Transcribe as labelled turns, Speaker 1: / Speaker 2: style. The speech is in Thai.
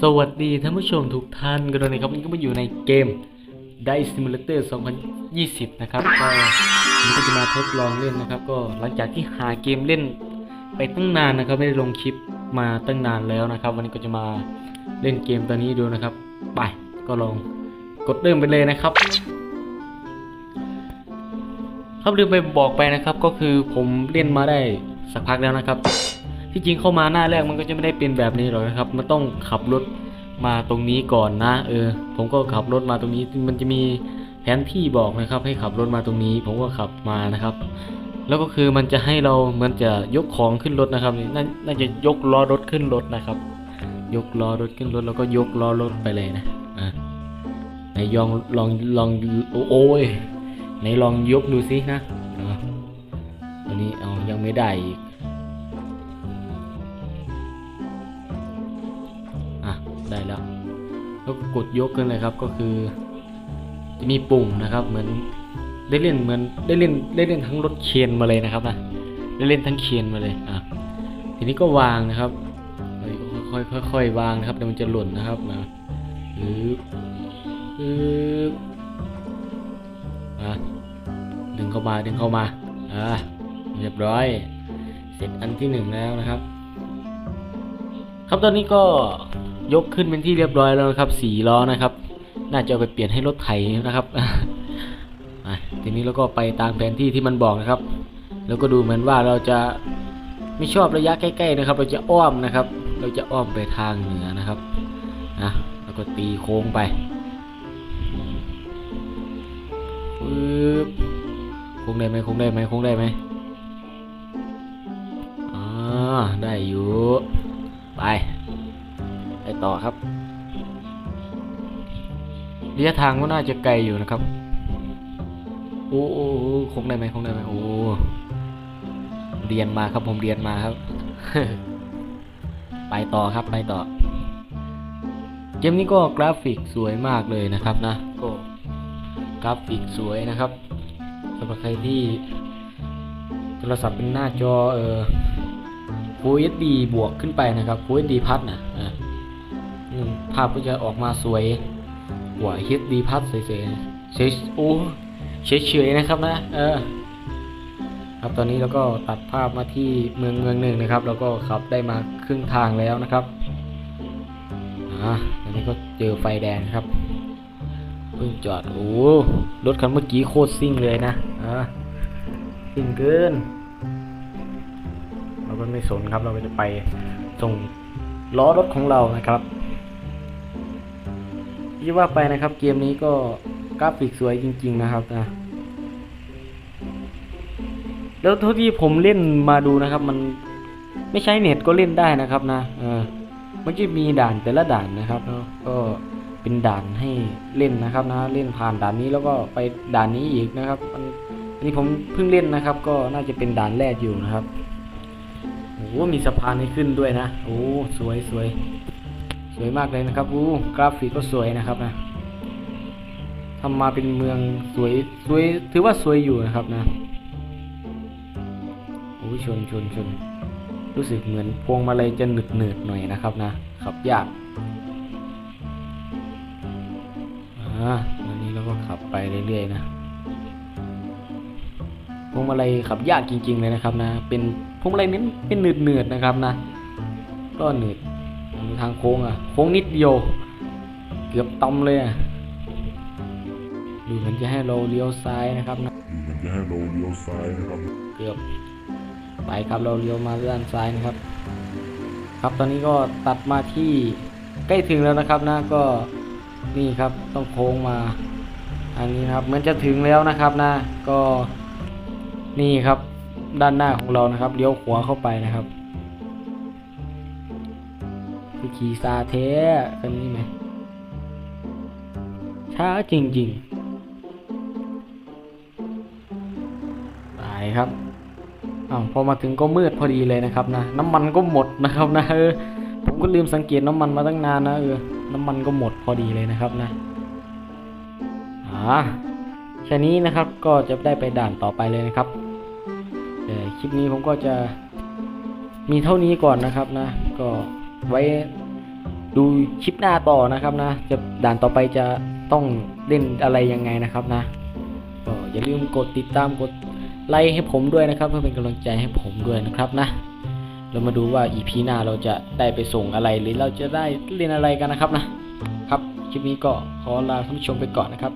Speaker 1: สวัสดีท่านผู้ชมทุกท่านกันด้วยนะครับวันนี้ก็มาอยู่ในเกม Dice Simulator 2020 นะครับก็วันนี้ก็จะมาทดลองเล่นนะครับ ก็หลังจากที่หาเกมเล่นไปตั้งนานนะครับ ไม่ได้ลงคลิปมาตั้งนานแล้วนะครับ วันนี้ก็จะมาเล่นเกมตัวนี้ดูนะครับ ไปก็ลองกดเริ่มไปเลยนะครับ ครับลืมไปบอกไปนะครับ ก็คือผมเล่นมาได้สักพักแล้วนะครับ ที่จริงเข้ามาหน้าแรกมันก็จะไม่ได้เป็นแบบนี้หรอกนะครับ มันต้องขับรถมาตรงนี้ก่อนนะ เออ ผมก็ขับรถมาตรงนี้ มันจะมีแผนที่บอกนะครับ ให้ขับรถมาตรงนี้ ผมก็ขับมานะครับ แล้วก็คือมันจะให้เราเหมือนจะยกของขึ้นรถนะครับนี่น่าจะยกล้อรถขึ้นรถนะครับ ยกล้อรถขึ้นรถแล้วก็ยกล้อรถไปเลยนะอะไหนลองลองลองโอ้โอ้ยไหนลองยกดูสินะอะตัวนี้เอายังไม่ได้อีก ได้แล้ว แล้วก็กดยกขึ้นเลยครับก็คือ จะมีปุ่มนะครับ เหมือนได้เล่นเหมือนได้เล่นได้เล่นทั้งรถเคนมาเลยนะครับนะได้เล่นทั้งเคนมาเลยอะทีนี้ก็วางนะครับค่อยค่อยๆค่อยวางนะครับเดี๋ยวมันจะหล่นนะครับนะอืออืออะดึงเข้ามาดึงเข้ามาอะเรียบร้อย เสร็จอันที่หนึ่งแล้วนะครับ ครับตอนนี้ก็ ยกขึ้นเป็นที่เรียบร้อยแล้วนะครับสี่ล้อนะครับ น่าจะเอาไปเปลี่ยนให้รถไถนะครับทีนี้เราก็ไปตามแผนที่ที่มันบอกนะครับ แล้วก็ดูเหมือนว่าเราจะไม่ชอบระยะใกล้ๆนะครับ เราจะอ้อมนะครับ เราจะอ้อมไปทางเหนือนะครับนะแล้วก็ตีโค้งไปปึ๊บโค้งได้ไหมโค้งได้ไหมโค้งได้ไหมอ่าได้อยู่ไป ไปต่อครับระยะทางก็น่าจะไกลอยู่นะครับ โอ้โอ้คงได้ไหมคงได้ไหมโอ้เรียนมาครับผมเรียนมาครับ ไปต่อครับไปต่อ เกมนี้ก็กราฟิกสวยมากเลยนะครับนะ ก็กราฟิกสวยนะครับสำหรับใครที่โทรศัพท์เป็นหน้าจอเออ Full HD บวกขึ้นไปนะครับ Full HD พัดนะ อ่ภาพก็จะออกมาสวยกว่า HD พัดเฉยๆเฉยโอ้เฉยๆนะครับนะ เออ ครับตอนนี้เราก็ตัดภาพมาที่เมืองเมืองหนึ่งนะครับ แล้วก็ขับได้มาครึ่งทางแล้วนะครับอ่าตอนนี้ก็เจอไฟแดงครับเพิ่งจอดโอ้รถคันเมื่อกี้โคตรซิ่งเลยนะอ่าซิ่งเกินเราก็ไม่สนครับเราก็จะไปส่งล้อรถของเรานะครับ ที่ว่าไปนะครับ เกมนี้ก็กราฟิกสวยจริง ๆ นะครับนะแล้วเท่าที่ผมเล่นมาดูนะครับ มันไม่ใช้เน็ตก็เล่นได้นะครับนะเออมันจะมีด่านแต่ละด่านนะครับเนาะก็เป็นด่านให้เล่นนะครับนะ เล่นผ่านด่านนี้แล้วก็ไปด่านนี้อีกนะครับอันอันนี้ผมเพิ่งเล่นนะครับ ก็น่าจะเป็นด่านแรกอยู่นะครับโอ้โหมีสะพานให้ขึ้นด้วยนะ โอ้สวยสวย สวยมากเลยนะครับอู้กราฟิกก็สวยนะครับนะทำมาเป็นเมืองสวยสวยถือว่าสวยอยู่นะครับนะโอ้ยชนชนชนรู้สึกเหมือนพวงมาลัยจะหนึดหนืดหน่อยนะครับนะขับยากอ่าอันนี้เราก็ขับไปเรื่อยๆนะพวงมาลัยขับยากจริง ๆ เลยนะครับนะ เป็นพวงมาลัยเน้นเป็นหนืดเนืดนะครับนะ ก็หนืด ทางโค้งอะ โค้งนิดเดียว เกือบตำเลยอะ ดูเหมือนจะให้เราเลี้ยวซ้ายนะครับนะ
Speaker 2: มันจะให้เราเลี้ยวซ้ายนะครับ
Speaker 1: เกือบ ไปครับเราเลี้ยวมาด้านซ้ายนะครับ ครับตอนนี้ก็ตัดมาที่ใกล้ถึงแล้วนะครับนะก็นี่ครับต้องโค้งมา อันนี้นะครับเหมือนจะถึงแล้วนะครับนะก็นี่ครับด้านหน้าของเรานะครับเลี้ยวขวาเข้าไปนะครับ คือขี่ซาเทกันนี่ไหมช้าจริงๆไปครับอ้าวพอมาถึงก็มืดพอดีเลยนะครับนะ น้ำมันก็หมดนะครับนะเออผมก็ลืมสังเกตน้ำมันมาตั้งนานนะเออน้ำมันก็หมดพอดีเลยนะครับนะอ่าแค่นี้นะครับก็จะได้ไปด่านต่อไปเลยนะครับเดี๋ยวคลิปนี้ผมก็จะมีเท่านี้ก่อนนะครับนะ ก็ ไว้ดูคลิปหน้าต่อนะครับนะ จะด่านต่อไปจะต้องเล่นอะไรยังไงนะครับนะก็อย่าลืมกดติดตามกดไลค์ให้ผมด้วยนะครับ เพื่อเป็นกำลังใจให้ผมด้วยนะครับนะ เรามาดูว่า EP หน้าเราจะได้ไปส่งอะไรหรือเราจะได้เล่นอะไรกันนะครับนะครับ คลิปนี้ก็ขอลาท่านผู้ชมไปก่อนนะครับ